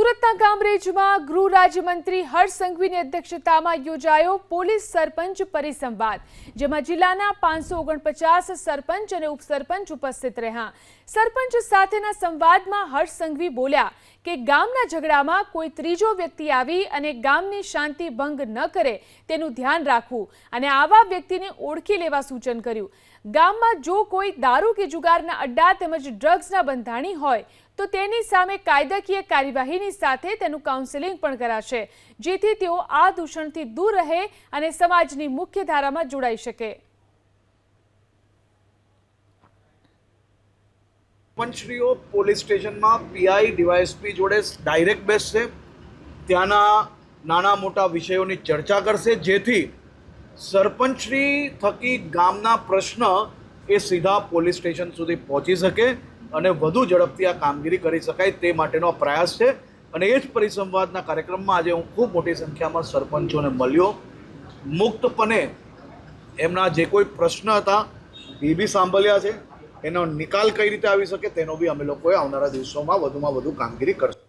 સુરતના કામરેજમાં ગૃહ રાજ્યમંત્રી હર્ષ સંઘવીની અધ્યક્ષતામાં યોજાયો પોલીસ સરપંચ પરિસંવાદ, જેમાં જિલ્લાના પાંચસો ઓગણપચાસ સરપંચ અને ઉપસરપંચ ઉપસ્થિત રહ્યા. સરપંચ સાથેના સંવાદમાં હર્ષ સંઘવી બોલ્યા કે ગામના ઝઘડામાં કોઈ ત્રીજો વ્યક્તિ આવી અને ગામની શાંતિ ભંગ ન કરે તેનું ધ્યાન રાખવું અને આવા વ્યક્તિને ઓળખી લેવા સૂચન કર્યું. ગામમાં જો કોઈ દારૂ કે જુગારના અડ્ડા તેમજ ડ્રગ્સના બંધાણી હોય તો તેની સામે કાયદાકીય કાર્યવાહીની સાથે તેનું કાઉન્સેલિંગ પણ કરાશે, જેથી તેઓ આ દૂષણથી દૂર રહે અને સમાજની મુખ્ય ધારામાં જોડાઈ શકે. પંચરીઓ પોલીસ સ્ટેશનમાં પીઆઈ ડીવાયએસપી જોડે ડાયરેક્ટ બેસશે. ત્યાંના નાના મોટા વિષયોની ચર્ચા કરશે, જેથી સરપંચશ્રી થકી ગામના પ્રશ્ન એ સીધા પોલીસ સ્ટેશન સુધી પહોંચી શકે. અને વધુ ઝડપથી આ કામગીરી કરી શકાય તે માટેનો પ્રયાસ છે. અને એ જ પરિસંવાદના કાર્યક્રમમાં આજે હું ખૂબ મોટી સંખ્યામાં સરપંચોને મળ્યો. મુક્તપણે એમના જે કોઈ પ્રશ્ન હતા, એ બી સાંભળ્યા છે. એનો નિકાલ કઈ રીતે આવી શકે તેનો બી અમે લોકોએ આવનારા દિવસોમાં વધુમાં વધુ કામગીરી કરશું.